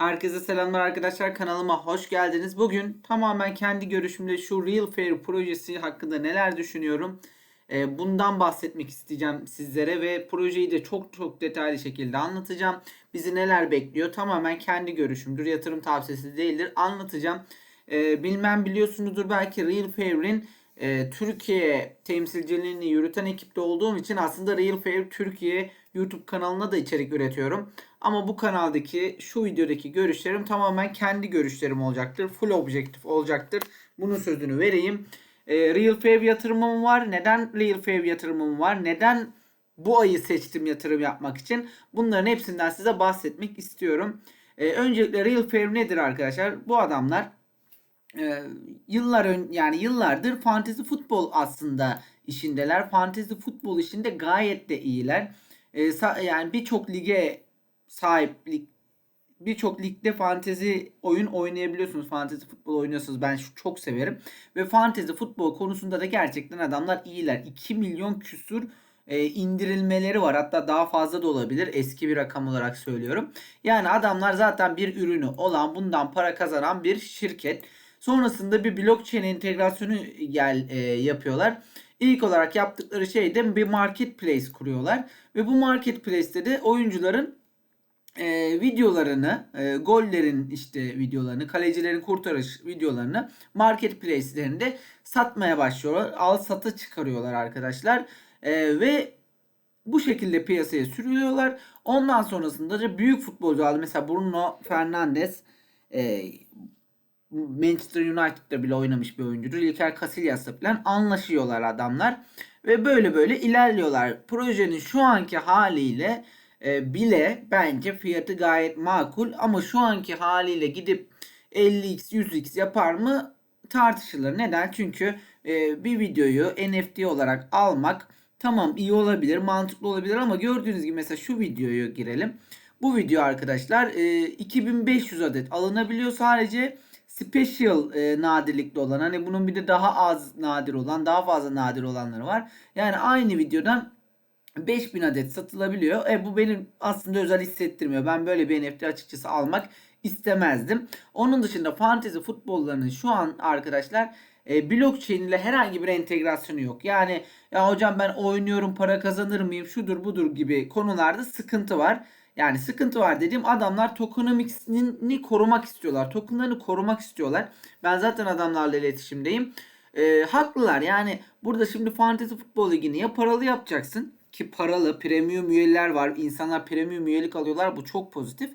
Herkese selamlar arkadaşlar kanalıma hoş geldiniz. Bugün tamamen kendi görüşümle şu Real Fair projesi hakkında neler düşünüyorum. Ee, bundan bahsetmek isteyeceğim sizlere ve projeyi de çok çok detaylı şekilde anlatacağım. Bizi neler bekliyor tamamen kendi görüşümdür. Yatırım tavsiyesi değildir. Anlatacağım. Ee, bilmem biliyorsunuzdur belki Real Fair'in e, Türkiye temsilciliğini yürüten ekipte olduğum için aslında Real Fair Türkiye YouTube kanalına da içerik üretiyorum. Ama bu kanaldaki şu videodaki görüşlerim tamamen kendi görüşlerim olacaktır. Full objektif olacaktır. Bunun sözünü vereyim. E, Real Fair yatırımım var. Neden Real Fair yatırımım var? Neden bu ayı seçtim yatırım yapmak için? Bunların hepsinden size bahsetmek istiyorum. E, öncelikle Real Fair nedir arkadaşlar? Bu adamlar e, yıllar ön, yani yıllardır fantezi futbol aslında işindeler. Fantezi futbol işinde gayet de iyiler. E, yani birçok lige sahiplik birçok ligde fantezi oyun oynayabiliyorsunuz. Fantezi futbol oynuyorsunuz. Ben çok severim. Ve fantezi futbol konusunda da gerçekten adamlar iyiler. 2 milyon küsur e, indirilmeleri var. Hatta daha fazla da olabilir. Eski bir rakam olarak söylüyorum. Yani adamlar zaten bir ürünü olan bundan para kazanan bir şirket. Sonrasında bir blockchain entegrasyonu gel e, yapıyorlar. İlk olarak yaptıkları şey de bir marketplace kuruyorlar. Ve bu marketplace'te de oyuncuların e, videolarını, e, gollerin işte videolarını, kalecilerin kurtarış videolarını marketplace'lerinde satmaya başlıyorlar. Al satı çıkarıyorlar arkadaşlar. E, ve bu şekilde piyasaya sürülüyorlar. Ondan sonrasında da büyük futbolcular mesela Bruno Fernandes e, Manchester United'da bile oynamış bir oyuncudur. İlker Casillas'la falan anlaşıyorlar adamlar. Ve böyle böyle ilerliyorlar. Projenin şu anki haliyle e, bile bence fiyatı gayet makul. Ama şu anki haliyle gidip 50x 100x yapar mı tartışılır. Neden? Çünkü e, bir videoyu NFT olarak almak tamam iyi olabilir, mantıklı olabilir ama gördüğünüz gibi mesela şu videoyu girelim. Bu video arkadaşlar e, 2500 adet alınabiliyor sadece special e, nadirlikte olan hani bunun bir de daha az nadir olan daha fazla nadir olanları var. Yani aynı videodan 5000 adet satılabiliyor. E bu benim aslında özel hissettirmiyor. Ben böyle bir NFT açıkçası almak istemezdim. Onun dışında fantezi futbollarının şu an arkadaşlar e, blockchain ile herhangi bir entegrasyonu yok. Yani ya hocam ben oynuyorum para kazanır mıyım şudur budur gibi konularda sıkıntı var. Yani sıkıntı var dediğim adamlar tokenomics'ini korumak istiyorlar. Tokenlarını korumak istiyorlar. Ben zaten adamlarla iletişimdeyim. E, haklılar yani burada şimdi fantezi futbol ligini ya paralı yapacaksın ki paralı premium üyeler var. İnsanlar premium üyelik alıyorlar. Bu çok pozitif.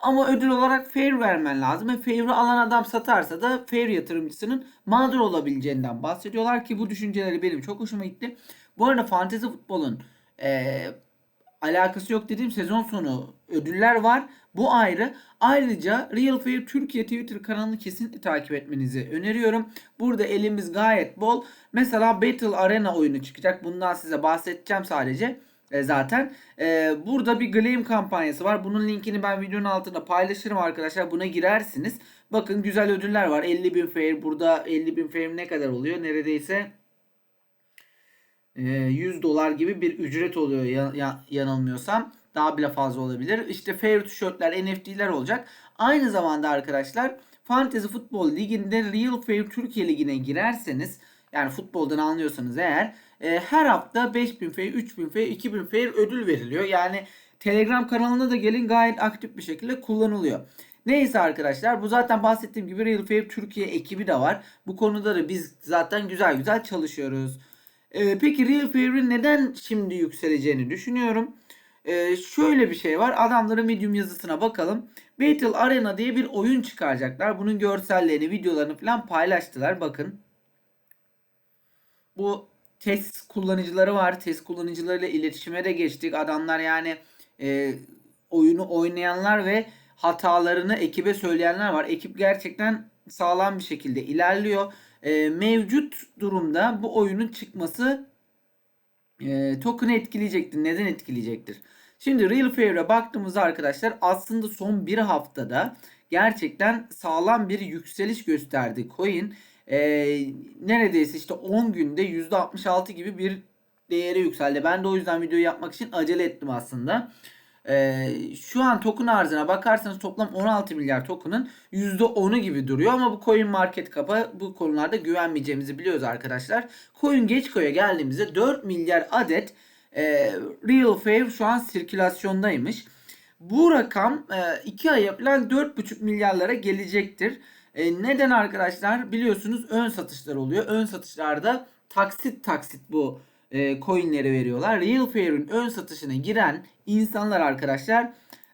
Ama ödül olarak fair vermen lazım. Ve fair'i alan adam satarsa da fair yatırımcısının mağdur olabileceğinden bahsediyorlar ki bu düşünceleri benim çok hoşuma gitti. Bu arada fantezi futbolun e, alakası yok dediğim sezon sonu ödüller var. Bu ayrı. Ayrıca Real Fair Türkiye Twitter kanalını kesinlikle takip etmenizi öneriyorum. Burada elimiz gayet bol. Mesela Battle Arena oyunu çıkacak. Bundan size bahsedeceğim sadece e, zaten. E, burada bir claim kampanyası var. Bunun linkini ben videonun altında paylaşırım arkadaşlar. Buna girersiniz. Bakın güzel ödüller var. 50 bin fair. Burada 50 bin fair ne kadar oluyor? Neredeyse 100 dolar gibi bir ücret oluyor ya, ya, yanılmıyorsam. Daha bile fazla olabilir. İşte fair tişörtler, NFT'ler olacak. Aynı zamanda arkadaşlar Fantasy Futbol Ligi'nde Real Fair Türkiye Ligi'ne girerseniz yani futboldan anlıyorsanız eğer e, her hafta 5000 fair, 3000 fair, 2000 fair ödül veriliyor. Yani Telegram kanalına da gelin gayet aktif bir şekilde kullanılıyor. Neyse arkadaşlar bu zaten bahsettiğim gibi Real Fair Türkiye ekibi de var. Bu konuda da biz zaten güzel güzel çalışıyoruz. Ee, peki Real Fair'in neden şimdi yükseleceğini düşünüyorum. Ee, şöyle bir şey var. Adamların Medium yazısına bakalım. Battle Arena diye bir oyun çıkaracaklar. Bunun görsellerini, videolarını falan paylaştılar. Bakın. Bu test kullanıcıları var. Test kullanıcılarıyla iletişime de geçtik. Adamlar yani e, oyunu oynayanlar ve hatalarını ekibe söyleyenler var. Ekip gerçekten sağlam bir şekilde ilerliyor. E, mevcut durumda bu oyunun çıkması e, token'ı etkileyecektir. Neden etkileyecektir? Şimdi Real Fair'e baktığımızda arkadaşlar aslında son bir haftada gerçekten sağlam bir yükseliş gösterdi coin. E, neredeyse işte 10 günde %66 gibi bir değeri yükseldi. Ben de o yüzden videoyu yapmak için acele ettim aslında. Ee, şu an token arzına bakarsanız toplam 16 milyar token'ın %10'u gibi duruyor ama bu coin market cap'a bu konularda güvenmeyeceğimizi biliyoruz arkadaşlar. Coin Geçko'ya geldiğimizde 4 milyar adet e, Real Fair şu an sirkülasyondaymış. Bu rakam 2 e, aya falan 4,5 milyarlara gelecektir. E, neden arkadaşlar? Biliyorsunuz ön satışlar oluyor. Ön satışlarda taksit taksit bu e, coinleri veriyorlar. Real Fair'in ön satışına giren insanlar arkadaşlar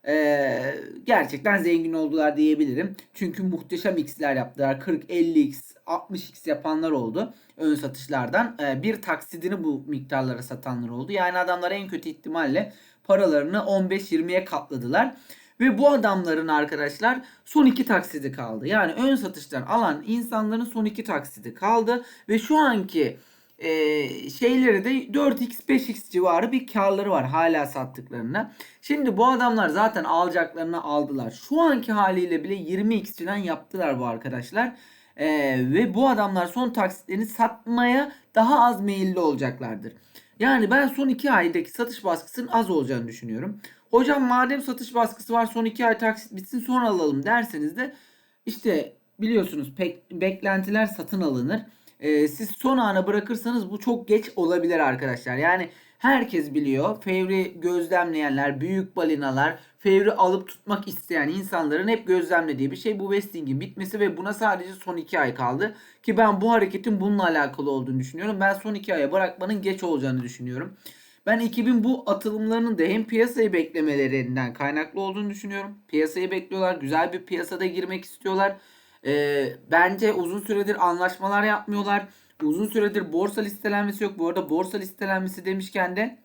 e, gerçekten zengin oldular diyebilirim. Çünkü muhteşem x'ler yaptılar. 40, 50x, 60x yapanlar oldu ön satışlardan. E, bir taksidini bu miktarlara satanlar oldu. Yani adamlar en kötü ihtimalle paralarını 15-20'ye katladılar. Ve bu adamların arkadaşlar son iki taksidi kaldı. Yani ön satıştan alan insanların son iki taksidi kaldı. Ve şu anki e, şeyleri de 4x 5x civarı bir karları var hala sattıklarında. Şimdi bu adamlar zaten alacaklarını aldılar. Şu anki haliyle bile 20x falan yaptılar bu arkadaşlar. E, ve bu adamlar son taksitlerini satmaya daha az meyilli olacaklardır. Yani ben son 2 aydaki satış baskısının az olacağını düşünüyorum. Hocam madem satış baskısı var son 2 ay taksit bitsin sonra alalım derseniz de işte biliyorsunuz pek beklentiler satın alınır. Ee, siz son ana bırakırsanız bu çok geç olabilir arkadaşlar. Yani herkes biliyor. Fevri gözlemleyenler, büyük balinalar, fevri alıp tutmak isteyen insanların hep gözlemlediği bir şey bu vesting'in bitmesi ve buna sadece son 2 ay kaldı. Ki ben bu hareketin bununla alakalı olduğunu düşünüyorum. Ben son 2 aya bırakmanın geç olacağını düşünüyorum. Ben 2000 bu atılımlarının da hem piyasayı beklemelerinden kaynaklı olduğunu düşünüyorum. Piyasayı bekliyorlar. Güzel bir piyasada girmek istiyorlar. Ee, bence uzun süredir anlaşmalar yapmıyorlar. Uzun süredir borsa listelenmesi yok. Bu arada borsa listelenmesi demişken de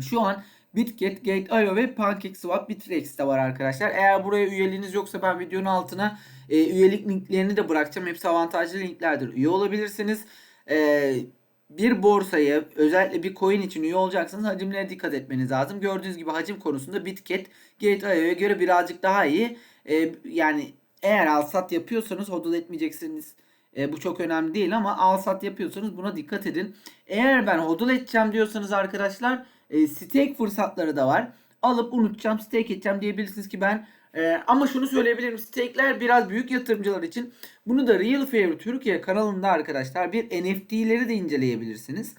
şu an Bitget, Gate.io ve PancakeSwap, Bittrex de var arkadaşlar. Eğer buraya üyeliğiniz yoksa ben videonun altına e, üyelik linklerini de bırakacağım. Hepsi avantajlı linklerdir. Üye olabilirsiniz. E, bir borsaya özellikle bir coin için üye olacaksanız hacimlere dikkat etmeniz lazım. Gördüğünüz gibi hacim konusunda Bitget, Gate.io'ya göre birazcık daha iyi. E, yani eğer al sat yapıyorsanız hodl etmeyeceksiniz. E, bu çok önemli değil ama al sat yapıyorsanız buna dikkat edin. Eğer ben hodl edeceğim diyorsanız arkadaşlar e, stake fırsatları da var. Alıp unutacağım stake edeceğim diyebilirsiniz ki ben ee, ama şunu söyleyebilirim. Stake'ler biraz büyük yatırımcılar için. Bunu da Real Favor Türkiye kanalında arkadaşlar bir NFT'leri de inceleyebilirsiniz.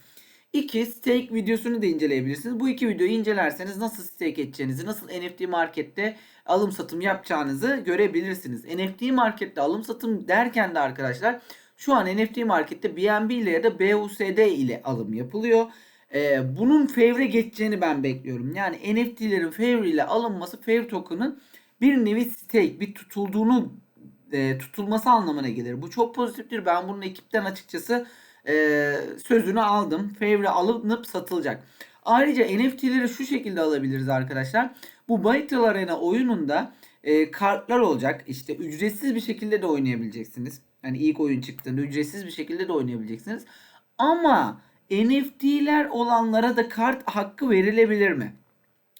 İki stake videosunu da inceleyebilirsiniz. Bu iki videoyu incelerseniz nasıl stake edeceğinizi, nasıl NFT markette alım satım yapacağınızı görebilirsiniz. NFT markette alım satım derken de arkadaşlar şu an NFT markette BNB ile ya da BUSD ile alım yapılıyor. Ee, bunun favre geçeceğini ben bekliyorum. Yani NFT'lerin favre ile alınması favre token'ın bir nevi stake, bir tutulduğunu e, tutulması anlamına gelir. Bu çok pozitiftir. Ben bunun ekipten açıkçası e, sözünü aldım. Favre alınıp satılacak. Ayrıca NFT'leri şu şekilde alabiliriz arkadaşlar. Bu Battle Arena oyununda e, kartlar olacak. İşte ücretsiz bir şekilde de oynayabileceksiniz. Yani ilk oyun çıktığında ücretsiz bir şekilde de oynayabileceksiniz. Ama NFT'ler olanlara da kart hakkı verilebilir mi?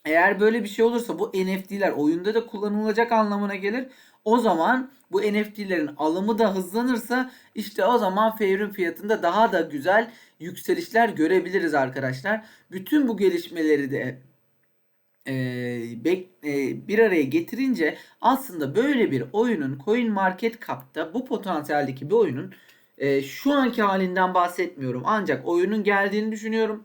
Eğer böyle bir şey olursa bu NFT'ler oyunda da kullanılacak anlamına gelir. O zaman bu NFT'lerin alımı da hızlanırsa işte o zaman Fair'in fiyatında daha da güzel yükselişler görebiliriz arkadaşlar. Bütün bu gelişmeleri de e, e, bir araya getirince aslında böyle bir oyunun Coin Market Cap'ta bu potansiyeldeki bir oyunun e, şu anki halinden bahsetmiyorum. Ancak oyunun geldiğini düşünüyorum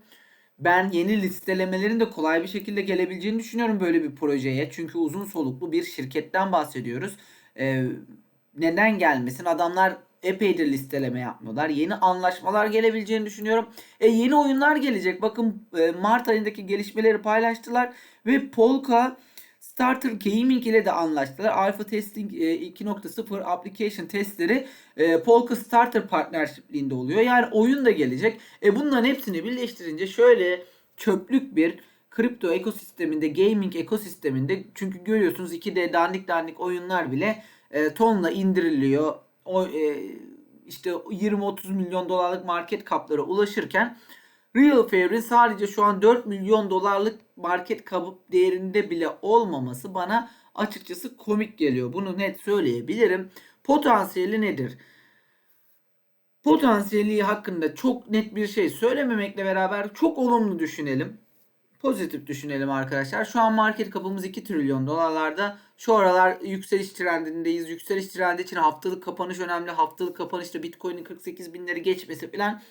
ben yeni listelemelerin de kolay bir şekilde gelebileceğini düşünüyorum böyle bir projeye. Çünkü uzun soluklu bir şirketten bahsediyoruz. Ee, neden gelmesin? Adamlar epeydir listeleme yapmıyorlar. Yeni anlaşmalar gelebileceğini düşünüyorum. E, yeni oyunlar gelecek. Bakın e, Mart ayındaki gelişmeleri paylaştılar ve Polka Starter Gaming ile de anlaştılar. Alpha Testing 2.0 e, application testleri e, Polka Starter partnership'liğinde oluyor. Yani oyun da gelecek. E bunların hepsini birleştirince şöyle çöplük bir kripto ekosisteminde, gaming ekosisteminde çünkü görüyorsunuz 2D dandik dandik oyunlar bile e, tonla indiriliyor. O işte 20-30 milyon dolarlık market kaplara ulaşırken Real Fair'in sadece şu an 4 milyon dolarlık market kabı değerinde bile olmaması bana açıkçası komik geliyor. Bunu net söyleyebilirim. Potansiyeli nedir? Potansiyeli hakkında çok net bir şey söylememekle beraber çok olumlu düşünelim. pozitif düşünelim arkadaşlar. Şu an market kapımız 2 trilyon dolarlarda. Şu aralar yükseliş trendindeyiz. Yükseliş trendi için haftalık kapanış önemli. Haftalık kapanışta Bitcoin'in 48 binleri geçmesi falan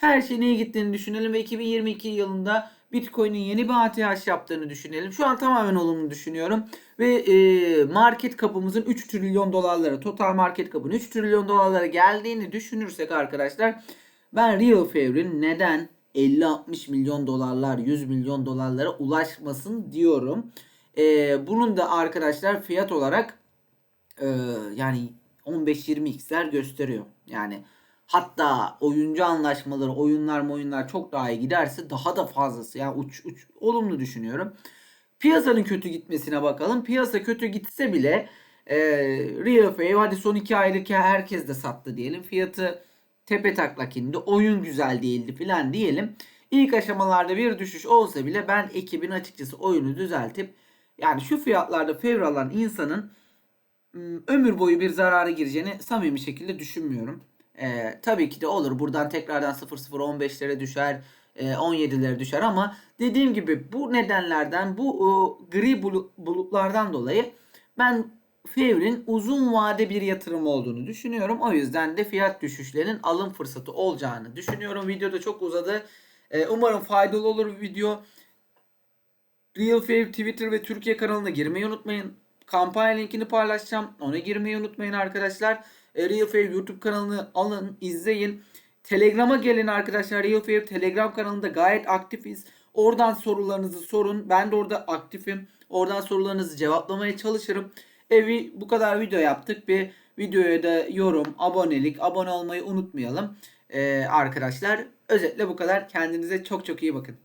her şeyin iyi gittiğini düşünelim ve 2022 yılında Bitcoin'in yeni bir ATH yaptığını düşünelim. Şu an tamamen olumlu düşünüyorum. Ve e, market kapımızın 3 trilyon dolarlara, total market kapının 3 trilyon dolarlara geldiğini düşünürsek arkadaşlar ben Real Favor'in neden 50-60 milyon dolarlar, 100 milyon dolarlara ulaşmasın diyorum. E, bunun da arkadaşlar fiyat olarak e, yani 15-20x'ler gösteriyor. Yani hatta oyuncu anlaşmaları, oyunlar oyunlar çok daha iyi giderse daha da fazlası. Yani uç, uç olumlu düşünüyorum. Piyasanın kötü gitmesine bakalım. Piyasa kötü gitse bile e, Real Fave hadi son 2 aylık herkes de sattı diyelim. Fiyatı tepe taklak indi. Oyun güzel değildi filan diyelim. İlk aşamalarda bir düşüş olsa bile ben ekibin açıkçası oyunu düzeltip yani şu fiyatlarda favor alan insanın ömür boyu bir zarara gireceğini samimi şekilde düşünmüyorum. Ee, tabii ki de olur. Buradan tekrardan 0-0-15'lere düşer. e, 17'lere düşer ama dediğim gibi bu nedenlerden bu o, gri bulu- bulutlardan dolayı ben Favor'in uzun vade bir yatırım olduğunu düşünüyorum. O yüzden de fiyat düşüşlerinin alım fırsatı olacağını düşünüyorum. Video da çok uzadı. Ee, umarım faydalı olur video. Real Fave Twitter ve Türkiye kanalına girmeyi unutmayın. Kampanya linkini paylaşacağım. Ona girmeyi unutmayın arkadaşlar. E, Real Fave YouTube kanalını alın, izleyin. Telegram'a gelin arkadaşlar. Real Fave Telegram kanalında gayet aktifiz. Oradan sorularınızı sorun. Ben de orada aktifim. Oradan sorularınızı cevaplamaya çalışırım. Evi bu kadar video yaptık. Bir videoya da yorum, abonelik, abone olmayı unutmayalım. Ee, arkadaşlar özetle bu kadar. Kendinize çok çok iyi bakın.